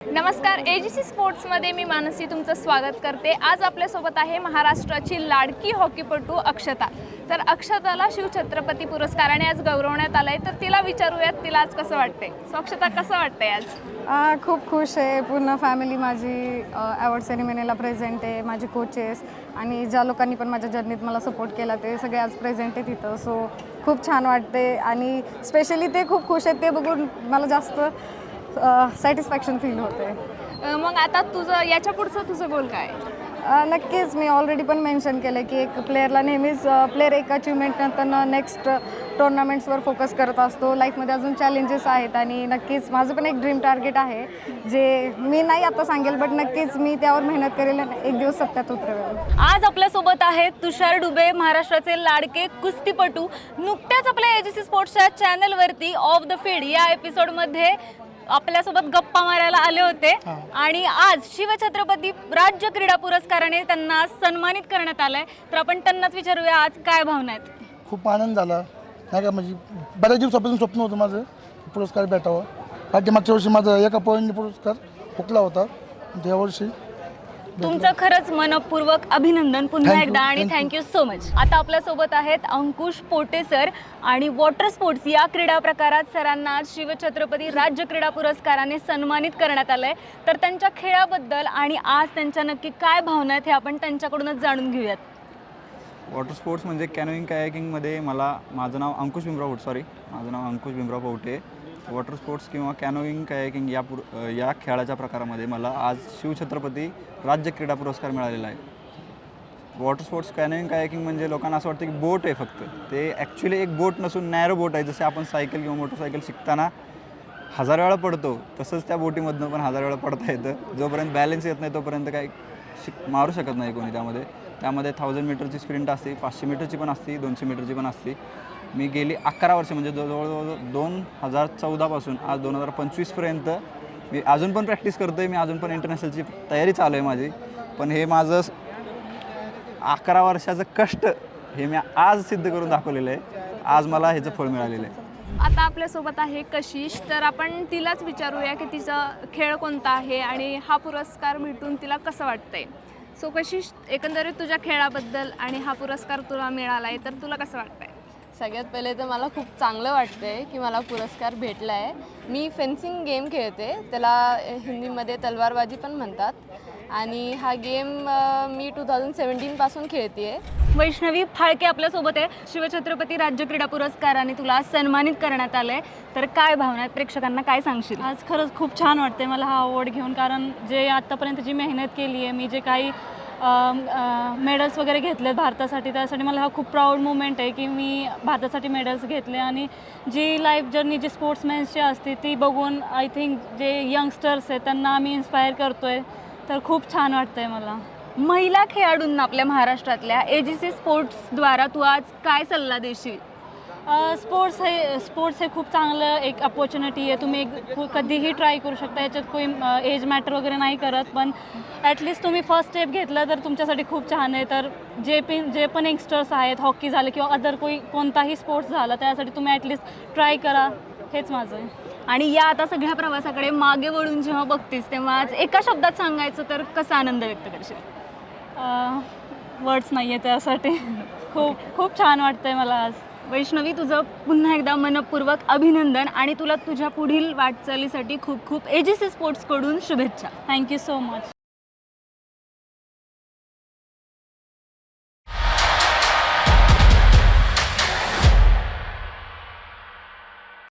नमस्कार ए जी सी स्पोर्ट्समध्ये मी मानसी तुमचं स्वागत करते. आज आपल्यासोबत आहे महाराष्ट्राची लाडकी हॉकीपटू अक्षता. तर अक्षताला शिवछत्रपती पुरस्काराने आज गौरवण्यात आलं आहे तर तिला विचारूयात तिला आज कसं वाटते सो अक्षता कसं वाटतंय आज? खूप खुश आहे. पूर्ण फॅमिली माझी अवॉर्ड सेरेमनीला प्रेझेंट आहे माझे कोचेस आणि ज्या लोकांनी पण माझ्या जर्नीत मला सपोर्ट केला ते सगळे आज प्रेझेंट आहे तिथं सो खूप छान वाटते आणि स्पेशली ते खूप खुश आहेत ते बघून मला जास्त सॅटिस्फॅक्शन फील होते. अं, मग आता तुझं याच्या पुढचं तुझं गोल काय? अ, नक्कीच मी ऑलरेडी पण मेन्शन केलं की एक प्लेअरला नेहमीच प्लेअर एक अचिव्हमेंट नंतर नेक्स्ट टुर्नामेंट्सवर फोकस करत असतो. लाईफमध्ये अजून चॅलेंजेस आहेत आणि नक्कीच माझं पण एक ड्रीम टार्गेट आहे जे मी नाही आता सांगेल बट नक्कीच मी त्यावर मेहनत करेल आणि एक दिवस सत्यात उतरवेल आज आपल्यासोबत आहेत तुषार डुबे महाराष्ट्राचे लाडके कुस्तीपटू. नुकत्याच आपल्या एजीसी स्पोर्ट्सच्या चॅनलवरती ऑफ द फील्ड या एपिसोडमध्ये आपल्यासोबत गप्पा मारायला आले होते. आणि आज शिवछत्रपती राज्य क्रीडा पुरस्काराने त्यांना सन्मानित करण्यात आलंय. तर आपण त्यांनाच विचारूया आज काय भावना आहेत? खूप आनंद झाला. नाही का म्हणजे बऱ्याच दिवसापासून स्वप्न होतं माझं पुरस्कार भेटावं. बाकी मागच्या वर्षी माझा एका पॉईंटने पुरस्कार हुकला होता. आणि या वर्षी तुमचं खरंच मनपूर्वक अभिनंदन पुन्हा Thank you, एकदा आणि thank you. Thank you so much आता आपल्यासोबत आहेत अंकुश पोटे सर आणि वॉटर स्पोर्ट्स या क्रीडा प्रकारात सरांना आज शिवछत्रपती राज्य क्रीडा पुरस्काराने सन्मानित करण्यात आलंय. तर त्यांच्या खेळाबद्दल आणि आज त्यांच्या नक्की काय भावना आहेत हे आपण त्यांच्याकडूनच जाणून घेऊयात. वॉटर स्पोर्ट्स म्हणजे कॅनोईंग कायाकिंगमध्ये मला माझं नाव अंकुश भीमराव पौट सॉरी माझं नाव अंकुश भीमराव पौटे. वॉटर स्पोर्ट्स किंवा कॅनोईंग कायाकिंग या पुर या खेळाच्या प्रकारामध्ये मला आज शिवछत्रपती राज्य क्रीडा पुरस्कार मिळालेला आहे. वॉटर स्पोर्ट्स कॅनोईंग कायाकिंग म्हणजे लोकांना असं वाटतं की बोट आहे फक्त. ते ॲक्च्युली एक बोट नसून नॅरो बोट आहे. जसे आपण सायकल किंवा मोटरसायकल शिकताना हजार वेळा पडतो तसंच त्या बोटीमधनं पण हजार वेळा पडता येतं. जोपर्यंत बॅलन्स येत नाही तोपर्यंत काही शिक मारू शकत नाही कोणी त्यामध्ये. त्यामध्ये थाउजंड मीटरची स्प्रिंट असते पाचशे मीटरची पण असते दोनशे मीटरची पण असते. मी गेली अकरा वर्ष म्हणजे जवळजवळ दोन हजार चौदापासून आज दोन हजार पंचवीसपर्यंत मी अजून पण प्रॅक्टिस करतो आहे मी अजून पण इंटरनॅशनलची तयारी चालू आहे माझी. पण हे माझं अकरा वर्षाचं कष्ट हे मी आज सिद्ध करून दाखवलेलं आहे. आज मला ह्याचं फळ मिळालेलं आहे. आता आपल्यासोबत आहे कशिश तर आपण तिलाच विचारूया की तिचा खेळ कोणता आहे आणि हा पुरस्कार भेटून तिला कसं वाटतंय? सो कशी एकंदरीत तुझ्या खेळाबद्दल आणि हा पुरस्कार तुला मिळाला आहे तर तुला कसं वाटतंय? सगळ्यात पहिले तर मला खूप चांगलं वाटतंय की मला पुरस्कार भेटला आहे मी फेन्सिंग गेम खेळते त्याला हिंदीमध्ये तलवारबाजी पण म्हणतात. आणि हा गेम अ, मी टू थाउजंड सेवन्टीनपासून खेळते आहे वैष्णवी फाळके आपल्यासोबत आहे. शिवछत्रपती राज्य क्रीडा पुरस्काराने तुला आज सन्मानित करण्यात आलंय. तर काय भावना आहेत? प्रेक्षकांना काय सांगशील? आज खरंच खूप छान वाटते मला हा अवॉर्ड घेऊन. कारण जे आत्तापर्यंत जी मेहनत केली आहे मी जे काही मेडल्स वगैरे घेतले भारतासाठी त्यासाठी मला हा खूप प्राऊड मुमेंट आहे की मी भारतासाठी मेडल्स घेतले. आणि जी लाईफ जर्नी जी स्पोर्ट्समॅन्सची असते ती बघून आय थिंक जे यंगस्टर्स आहेत त्यांना आम्ही इन्स्पायर करतो आहे तर खूप छान वाटतं आहे मला. महिला खेळाडूंना आपल्या महाराष्ट्रातल्या ए जी सी स्पोर्ट्सद्वारा तू आज काय सल्ला देशील? स्पोर्ट्स हे स्पोर्ट्स हे खूप चांगलं एक अपॉर्च्युनिटी आहे. तुम्ही एक कधीही ट्राय करू शकता. याच्यात कोणी एज मॅटर वगैरे नाही करत. पण ॲटलिस्ट तुम्ही फर्स्ट स्टेप घेतलं तर तुमच्यासाठी खूप छान आहे. तर जे पण जे पण यंगस्टर्स आहेत हॉकी झालं किंवा अदर कोई कोणताही स्पोर्ट्स झाला त्यासाठी तुम्ही ॲटलिस्ट ट्राय करा. हेच माझं आहे. आणि या आता सगळ्या प्रवासाकडे मागे वळून जेव्हा बघतेस तेव्हा आज एका शब्दात सांगायचं तर कसा आनंद व्यक्त करशील? वर्ड्स नाही आहे त्यासाठी. खूप खूप छान वाटतं आहे मला आज. वैष्णवी तुझं पुन्हा एकदा मनपूर्वक अभिनंदन आणि तुला तुझ्या पुढील वाटचालीसाठी खूप खूप ए जी सी स्पोर्ट्सकडून शुभेच्छा. Thank you so much